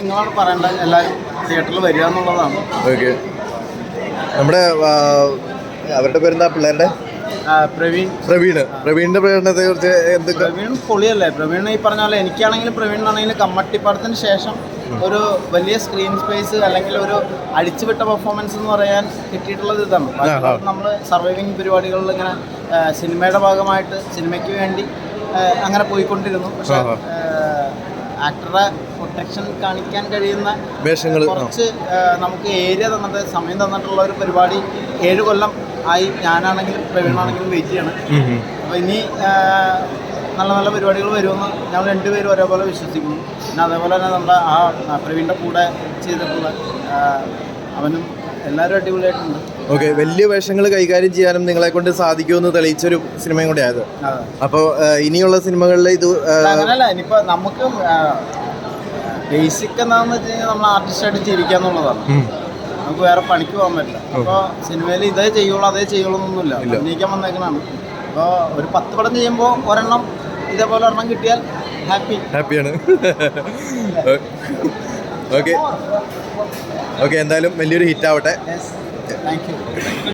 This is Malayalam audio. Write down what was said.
നിങ്ങളോട് പറയേണ്ട എല്ലാവരും തിയേറ്ററിൽ വരിക എന്നുള്ളതാണ്. ഓക്കെ. നമ്മുടെ അവരുടെ പേരെന്താ പിള്ളേരുടെ? പ്രവീൺ. പ്രവീണ് പ്രവീണിന്റെ പ്രകടനത്തെ കുറിച്ച് എന്തൊക്കെ? പ്രവീൺ പൊളിയല്ലേ? പ്രവീൺ ഈ പറഞ്ഞ പോലെ എനിക്കാണെങ്കിലും പ്രവീണിനാണെങ്കിലും കമ്മട്ടിപ്പാടത്തിന് ശേഷം ഒരു വലിയ സ്ക്രീൻ സ്പേസ് അല്ലെങ്കിൽ ഒരു അടിച്ചുവിട്ട പെർഫോമൻസ് എന്ന് പറയാൻ കിട്ടിയിട്ടുള്ളത് ഇതാണ്. നമ്മൾ സർവൈവിങ് പരിപാടികളിൽ ഇങ്ങനെ സിനിമയുടെ ഭാഗമായിട്ട് സിനിമയ്ക്ക് വേണ്ടി അങ്ങനെ പോയിക്കൊണ്ടിരുന്നു. പക്ഷെ ആഹാ. ആക്ടറെ പ്രൊട്ടക്ഷൻ കാണിക്കാൻ കഴിയുന്ന വേഷങ്ങൾ കുറച്ച് നമുക്ക് ഏരിയ തന്നിട്ട് സമയം തന്നിട്ടുള്ള ഒരു പരിപാടി ഏഴ് കൊല്ലം ആയി ഞാനാണെങ്കിലും പ്രവീണാണെങ്കിലും വെയിറ്റ് ചെയ്യണം അപ്പോൾ ഇനി നല്ല നല്ല പരിപാടികൾ വരുമെന്ന് ഞങ്ങൾ രണ്ടുപേരും ഒരേപോലെ വിശ്വസിക്കുന്നു. പിന്നെ അതേപോലെ തന്നെ നമ്മുടെ ആ പ്രവീണിന്റെ കൂടെ ചെയ്തിട്ടുള്ള അവനും എല്ലാവരും അടിപൊളിയായിട്ടുണ്ട്. ഓക്കെ വലിയ വേഷങ്ങൾ കൈകാര്യം ചെയ്യാനും നിങ്ങളെ കൊണ്ട് സാധിക്കുമെന്ന് തെളിയിച്ചൊരു സിനിമയും കൂടെ ആയത്. അപ്പോൾ ഇനിയുള്ള സിനിമകളിൽ ഇത് ഇനിയിപ്പോ അല്ല, നമുക്ക് ബേസിക് എന്താണെന്ന് വെച്ച് കഴിഞ്ഞാൽ നമ്മൾ ആർട്ടിസ്റ്റായിട്ട് ജീവിക്കുക എന്നുള്ളതാണ്. നമുക്ക് വേറെ പണിക്ക് പോകാൻ പറ്റില്ല. അപ്പോൾ സിനിമയിൽ ഇതേ ചെയ്യുള്ളൂ അതേ ചെയ്യുള്ളൂ എന്നൊന്നുമില്ല. അഭിനയിക്കാൻ വന്നേക്കണാണ്. അപ്പോൾ ഒരു പത്ത് പടം ചെയ്യുമ്പോൾ ഒരെണ്ണം ഇതേപോലെ ഒരെണ്ണം കിട്ടിയാൽ ഹാപ്പി ഹാപ്പിയാണ് ഓക്കെ ഓക്കെ എന്തായാലും വലിയൊരു ഹിറ്റ് ആവട്ടെ. Thank you